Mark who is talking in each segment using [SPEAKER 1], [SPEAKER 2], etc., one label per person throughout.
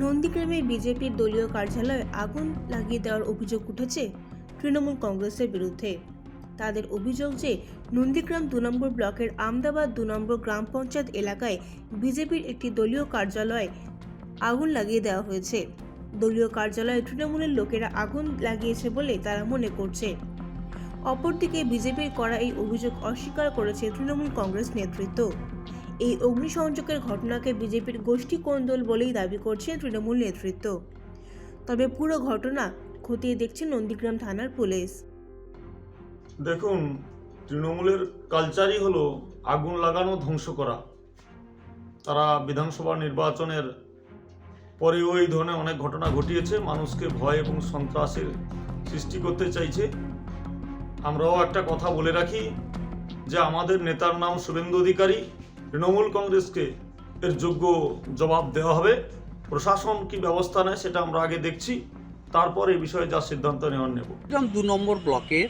[SPEAKER 1] নন্দীগ্রামে বিজেপির দলীয় কার্যালয়ে আগুন লাগিয়ে দেওয়ার অভিযোগ উঠেছে তৃণমূল কংগ্রেসের বিরুদ্ধে। তাদের অভিযোগ যে, নন্দীগ্রাম দু নম্বর ব্লকের আমদাবাদ দু নম্বর গ্রাম পঞ্চায়েত এলাকায় বিজেপির একটি দলীয় কার্যালয়ে আগুন লাগিয়ে দেওয়া হয়েছে। দলীয় কার্যালয়ে তৃণমূলের লোকেরা আগুন লাগিয়েছে বলে তারা মনে করছে। অপরদিকে বিজেপির করা এই অভিযোগ অস্বীকার করেছে তৃণমূল কংগ্রেস নেতৃত্ব। এই অগ্নিসংযোগের ঘটনাকে বিজেপির গোষ্ঠী কোন্দল বলেই দাবি করছে তৃণমূল নেতৃত্ব। তবে পুরো ঘটনা খতিয়ে দেখছে নন্দীগ্রাম থানার পুলিশ।
[SPEAKER 2] দেখুন, তৃণমূলের কালচারই হলো আগুন লাগানো, ধ্বংস করা। তারা বিধানসভা নির্বাচনের পরেও ওই ধরনের অনেক ঘটনা ঘটিয়েছে। মানুষকে ভয় এবং সন্ত্রাসের সৃষ্টি করতে চাইছে। আমরাও একটা কথা বলে রাখি যে আমাদের নেতার নাম শুভেন্দু অধিকারী তৃণমূল কংগ্রেসকে এর যোগ্য জবাব দেওয়া হবে। প্রশাসন কি ব্যবস্থা নেয় সেটা আমরা আগে দেখছি, তারপর এই বিষয়ে যা সিদ্ধান্ত নেওয়ার নেব।
[SPEAKER 3] দু নম্বর ব্লকের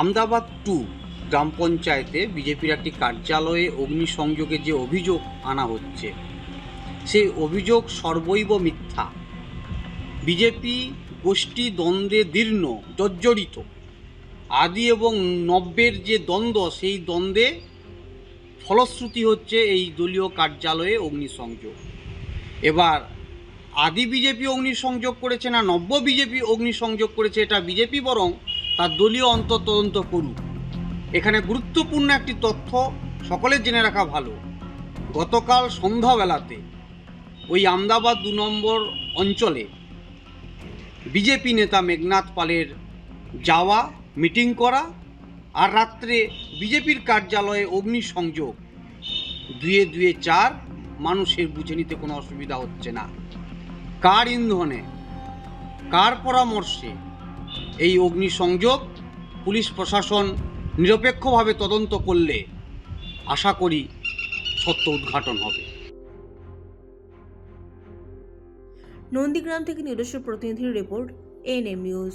[SPEAKER 3] আমদাবাদ টু গ্রাম পঞ্চায়েতে বিজেপির একটি কার্যালয়ে অগ্নিসংযোগের যে অভিযোগ আনা হচ্ছে, সেই অভিযোগ সর্বৈব মিথ্যা। বিজেপি গোষ্ঠী দ্বন্দ্বে দীর্ণ, জর্জরিত। আদি এবং নব্যের যে দ্বন্দ্ব, সেই দ্বন্দ্বে ফলশ্রুতি হচ্ছে এই দলীয় কার্যালয়ে অগ্নিসংযোগ। এবার, আদি বিজেপি অগ্নিসংযোগ করেছে না নব্য বিজেপি অগ্নিসংযোগ করেছে এটা বিজেপি বরং তার দলীয় অন্তর্তদন্ত করুক। এখানে গুরুত্বপূর্ণ একটি তথ্য সকলের জেনে রাখা ভালো। গতকাল সন্ধ্যাবেলাতে ওই আমদাবাদ দু নম্বর অঞ্চলে বিজেপি নেতা মেঘনাথ পালের যাওয়া, মিটিং করা আর রাত্রে বিজেপির কার্যালয়ে অগ্নিসংযোগ। দুয়ে দুয়ে চার, মানুষের বুঝে নিতে কোনো অসুবিধা হচ্ছে না। কার ইন্ধনে, কার পরামর্শে এই অগ্নিসংযোগ পুলিশ প্রশাসন নিরপেক্ষভাবে তদন্ত করলে আশা করি সত্য উদ্ঘাটন হবে।
[SPEAKER 1] নন্দীগ্রাম থেকে নিজস্ব প্রতিনিধির রিপোর্ট এএনএম নিউজ।